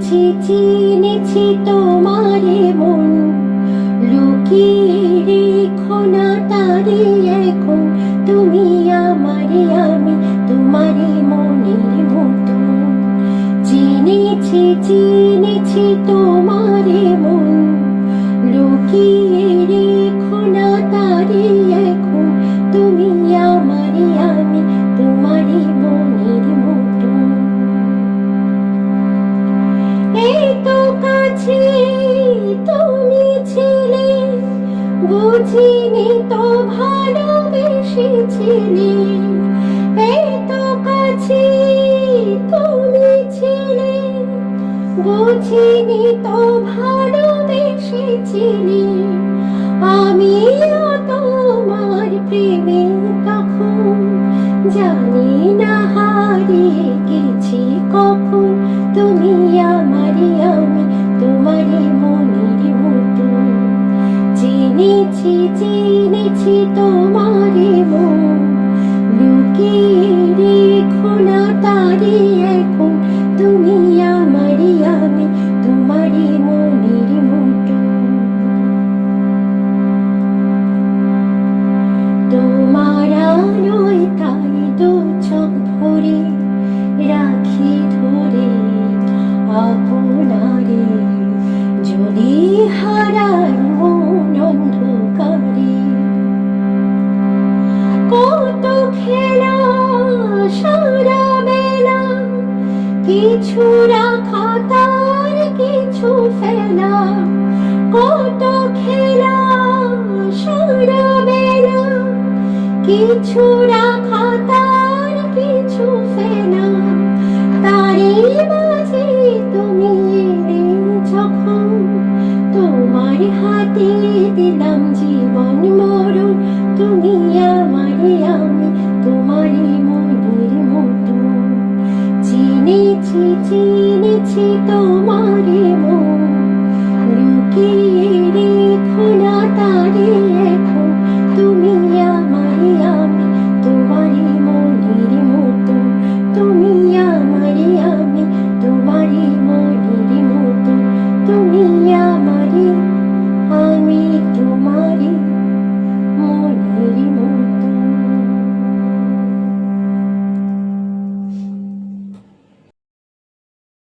চিনেছি চিনেছি তোমারে মন। লুকিয়ে রেখো না তারে এখন। তুমি আমারে, আমি তোমারে মনের মতো। চিনেছি চিনেছি তোমারে মন। লুকিয়ে ভালোবেসেছিলে এত কাছে তুমি ছিলে। বুঝিনি তো ভালোবেসেছিলি আমিও তোমার প্রেমে তখন জানি চিনেছি চিনেছি তোমারে মন। লুকিয়ে রেখো না তারে এখন। তুমি আমারে আমি তোমারে মনের মতো। তোমার আলোয় কিছু রাখা, তার কিছু ফেলা কত খেলা সারা বেলা কিছু রাখা, তার কিছু ফেলা তারই মাঝে তুমি যখন তোমার হাতে দিলাম জীবন মরণ, তুমি আমারে আমি তোমারই মনের মতো। চিনেছি চিনেছি তোমারে মন। লুকিয়ে রেখো না তারে এখন তুমি আমারে আমি, তোমারই মনের মতো। তুমি আমারে আমি, তোমারই মনের মতো। তুমি আমারে আমি।